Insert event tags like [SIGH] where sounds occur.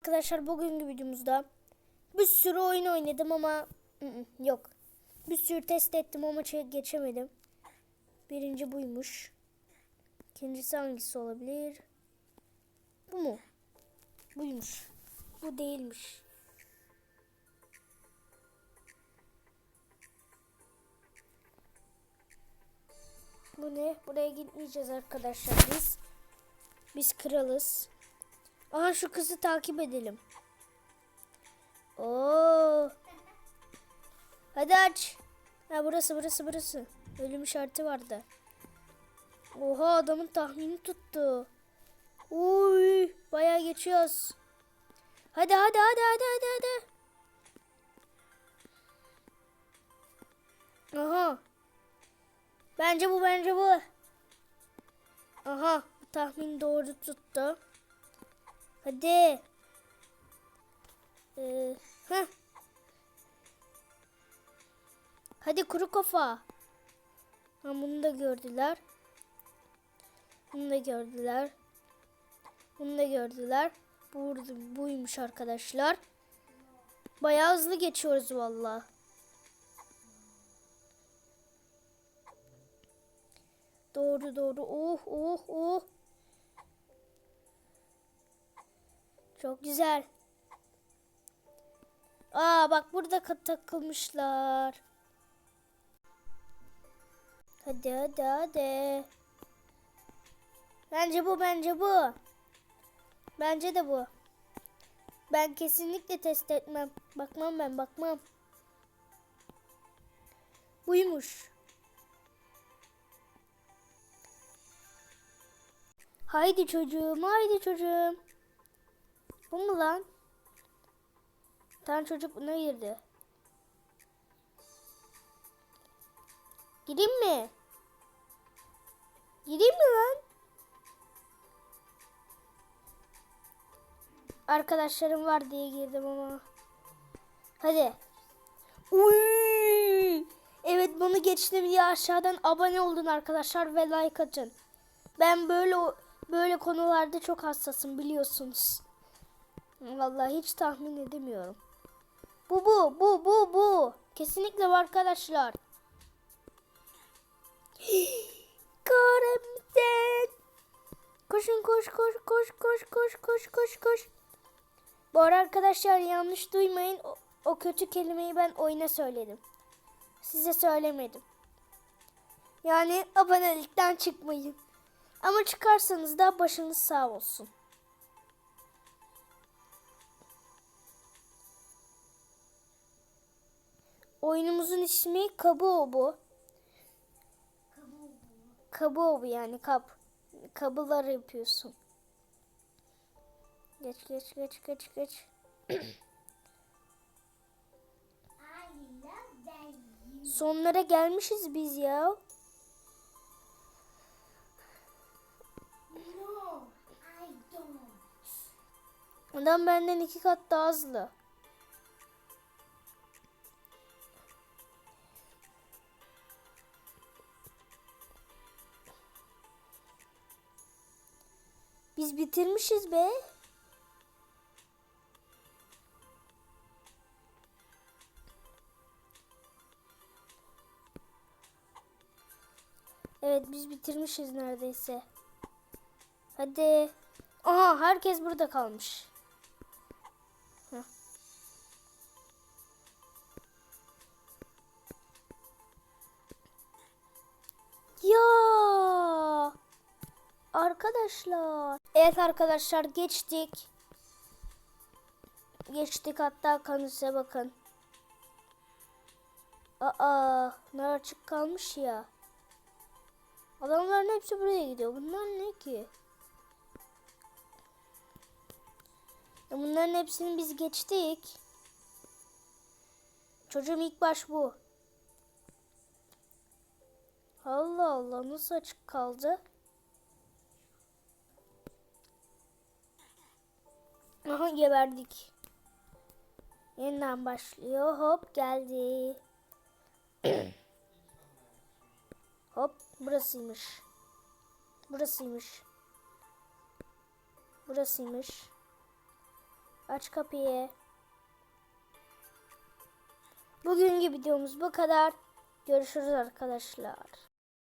Arkadaşlar bugünkü videomuzda bir sürü oyun oynadım ama yok. Bir sürü test ettim ama çe- geçemedim. Birinci buymuş. İkincisi hangisi olabilir? Bu mu? Buymuş. Bu değilmiş. Bu ne? Buraya gitmeyeceğiz arkadaşlar biz. Biz kralız. Aha şu kızı takip edelim. Oo. Hadi aç. Ha burası burası burası. Ölüm işareti vardı. Oha adamın tahmini tuttu. Uy bayağı geçiyoruz. Hadi hadi hadi hadi hadi hadi. Aha. Bence bu bence bu. Aha tahmin doğru tuttu. Hadi. Ee. Hadi kuru kafa. Ha, bunu da gördüler. Bunu da gördüler. Bunu da gördüler. Bu, buymuş arkadaşlar. Bayağı hızlı geçiyoruz valla. Doğru doğru. Oh oh oh. Çok güzel. Aa bak burada takılmışlar. Hadi hadi hadi. Bence bu bence bu. Bence de bu. Ben kesinlikle test etmem. Bakmam ben bakmam. Buymuş. Haydi çocuğum haydi çocuğum. Bu mu lan? Bir tane çocuk buna girdi. Gireyim mi? Gireyim mi lan? Arkadaşlarım var diye girdim ama. Hadi. Uy! Evet bunu geçtim diye aşağıdan abone olun arkadaşlar ve like atın. Ben böyle böyle konularda çok hassasım biliyorsunuz. Vallahi hiç tahmin edemiyorum. Bu bu bu bu bu. Kesinlikle bu arkadaşlar. [GASPS] Karamden. Koşun koş koş koş koş koş koş koş koş. Bu arada arkadaşlar yanlış duymayın. O, o kötü kelimeyi ben oyuna söyledim. Size söylemedim. Yani abonelikten çıkmayın. Ama çıkarsanız da başınız sağ olsun. Oyunumuzun ismi Kabuobu. Kabuobu yani kap. Kabılar yapıyorsun. Geç geç geç geç geç. Sonlara gelmişiz biz ya. Adam benden iki kat daha hızlı. Biz bitirmişiz be. Evet biz bitirmişiz neredeyse. Hadi. Aha herkes burada kalmış. Heh. Arkadaşlar. Evet arkadaşlar geçtik. Geçtik hatta kanısa bakın. Aa ne açık kalmış ya. Adamların hepsi buraya gidiyor. Bunlar ne ki? Bunların hepsini biz geçtik. Çocuğum ilk baş bu. Allah Allah nasıl açık kaldı? Aha geberdik. Yeniden başlıyor. Hop geldi. [CLEARS THROAT] Hop burasıymış. Burasıymış. Burasıymış. Aç kapıyı. Bugünkü videomuz bu kadar. Görüşürüz arkadaşlar.